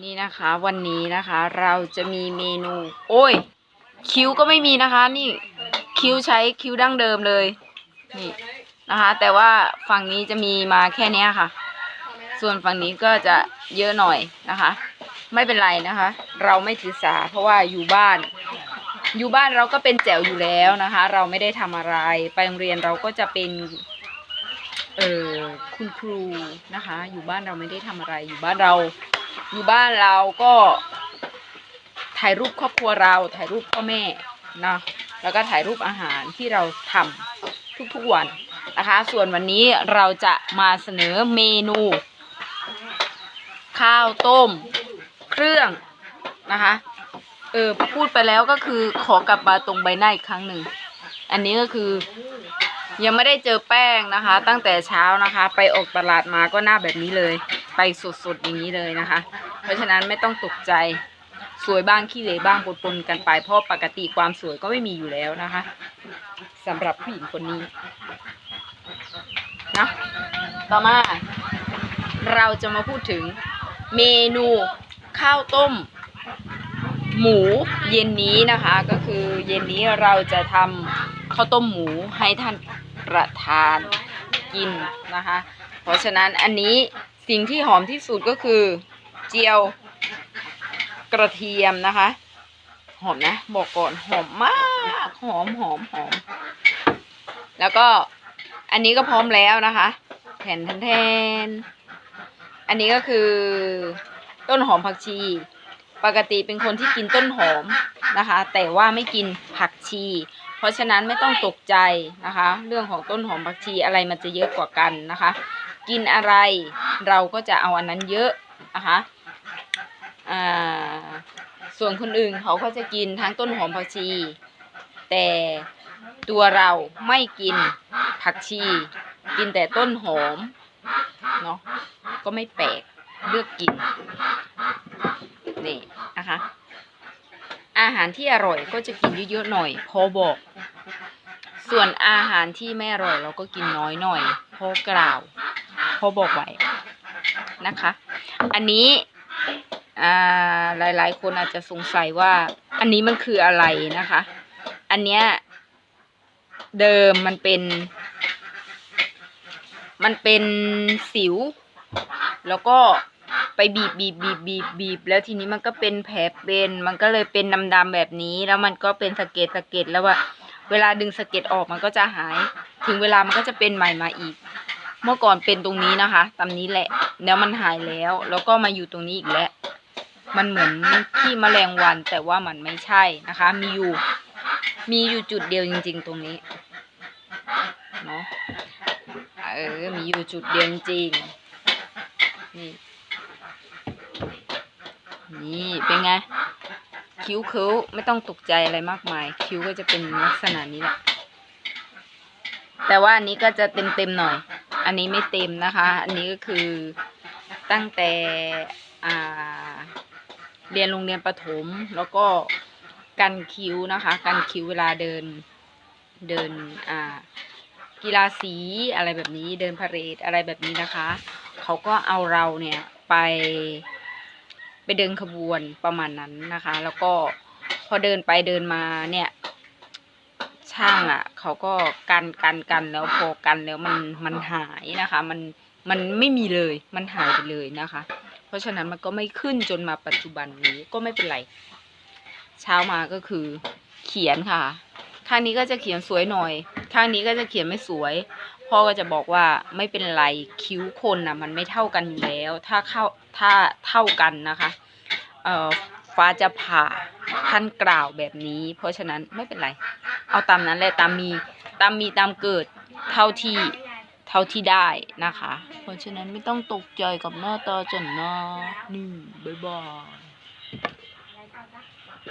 นี่นะคะวันนี้นะคะ เราจะมีเมนู โอ้ย คิ้วก็ไม่มีนะคะ นี่คิ้วใช้คิ้วดั้งเดิมเลย นี่นะคะ แต่ว่าฝั่งนี้จะมีมาแค่เนี้ยค่ะ ส่วนฝั่งนี้ก็จะเยอะหน่อยนะคะ ไม่เป็นไรนะคะ เราไม่ถือสาเพราะว่าอยู่บ้าน อยู่บ้านเราก็เป็นแจ๋วอยู่แล้วนะคะ เราไม่ได้ทำอะไร ไปโรงเรียนเราก็จะเป็นเออคุณครูนะคะ อยู่บ้านเราไม่ได้ทำอะไรอยู่บ้านเรา อยู่บ้านเราก็ถ่ายรูปครอบครัวเราถ่ายรูปพ่อแม่นะแล้วก็ถ่ายรูปอาหารที่เราทำทุกๆวันนะคะ ส่วนวันนี้เราจะมาเสนอเมนู ข้าวต้ม เครื่องนะคะเออพูดไปแล้วก็คือขอกลับมาตรงใบหน้าอีกครั้งหนึ่ง อันนี้ก็คือยังไม่ได้เจอแป้งนะคะ ตั้งแต่เช้านะคะ ไปออกตลาดมาก็หน้าแบบนี้เลย ไปสดๆอย่างนี้เลยนะคะ เพราะฉะนั้นไม่ต้องตกใจสวยบ้างขี้เหร่บ้างปนๆกันไปเพราะปกติความสวยก็ไม่มีอยู่แล้วนะคะสำหรับผู้หญิงคนนี้นะต่อมา เราจะมาพูดถึงเมนูข้าวต้ม หมูเย็นนี้นะคะ ก็คือเย็นนี้เราจะทำข้าวต้มหมูให้ท่านประธานกินนะคะ เพราะฉะนั้นอันนี้ สิ่งที่หอมที่สุดก็คือ เจียวกระเทียมนะคะ หอมนะ บอกก่อนหอมมาก หอมหอมหอม แล้วก็อันนี้ก็พร้อมแล้วนะคะแผ่นแทน อันนี้ก็คือต้นหอมผักชี ปกติเป็นคนที่กินต้นหอมนะคะ แต่ว่าไม่กินผักชี เพราะฉะนั้นไม่ต้องตกใจนะคะ เรื่องของต้นหอมผักชีอะไรมันจะเยอะกว่ากันนะคะ กินอะไร เราก็จะเอาอันนั้นเยอะนะคะอ่าส่วนคนอื่นเขาก็จะกินทั้งต้นหอมผักชี แต่ตัวเราไม่กินผักชี กินแต่ต้นหอมเนาะก็ไม่แปลกเลือกกินนี่นะคะอาหารที่อร่อยก็จะกินเยอะๆหน่อยพอบอก ส่วนอาหารที่ไม่อร่อยเราก็กินน้อยหน่อยพอกล่าว พอบอกไว้นะคะ อันนี้อ่าหลายๆ คนอาจจะสงสัยว่าอันนี้มันคืออะไรนะคะ อันเนี้ยเดิมมันเป็น มันเป็นสิว แล้วก็ไปบีบบีบบีบบีบบีบแล้วทีนี้มันก็เป็นแผลเป็น มันก็เลยเป็นดำๆแบบนี้ แล้วมันก็เป็นสะเก็ดสะเก็ดแล้วว่า เวลาดึงสะเก็ดออกมันก็จะหาย ถึงเวลามันก็จะเป็นใหม่มาอีก เมื่อก่อนเป็นตรงนี้นะคะตามนี้แหละ แล้วมันหายแล้ว แล้วก็มาอยู่ตรงนี้อีกแล้ว มันเหมือนที่แมลงวันแต่ว่ามันไม่ใช่นะคะ มีอยู่ มีอยู่จุดเดียวจริง ๆ ตรงนี้ เนาะ เออ มีอยู่จุดเดียวจริงนี่ นี่เป็นไง คิ้วคิ้วไม่ต้องตกใจอะไรมากมาย คิ้วก็จะเป็นลักษณะนี้แหละ แต่ว่าอันนี้ก็จะเต็มๆหน่อย อันนี้ไม่เต็มนะคะ อันนี้ก็คือตั้งแต่เรียนโรงเรียนประถม แล้วก็กันคิ้วนะคะ กันคิ้วเวลาเดินเดินกีฬาสีอะไรแบบนี้เดินพาเหรดอะไรแบบนี้นะคะ เขาก็เอาเราเนี่ยไปไปเดินขบวนประมาณนั้นนะคะ แล้วก็พอเดินไปเดินมาเนี่ย ช่างอะเขาก็กันกันกันแล้วพอกันแล้วมันมันหายนะคะ มันมันไม่มีเลยมันหายไปเลยนะคะ เพราะฉะนั้นมันก็ไม่ขึ้นจนมาปัจจุบันนี้ก็ไม่เป็นไร เช้ามาก็คือเขียนค่ะ ข้างนี้ก็จะเขียนสวยหน่อย ข้างนี้ก็จะเขียนไม่สวยพ่อก็จะบอกว่าไม่เป็นไรคิ้วคนนะมันไม่เท่ากันอยู่แล้ว ถ้าเข้าถ้าเท่ากันนะคะเอ่อฟ้าจะผ่าท่านกล่าวแบบนี้ เพราะฉะนั้นไม่เป็นไร เอาตามนั้นแหละตามมีตามมีตามเกิดเท่าที่เท่าที่ได้นะคะ เพราะฉะนั้นไม่ต้องตกใจกับหน้าตาจนน้านี่บ๊ายบาย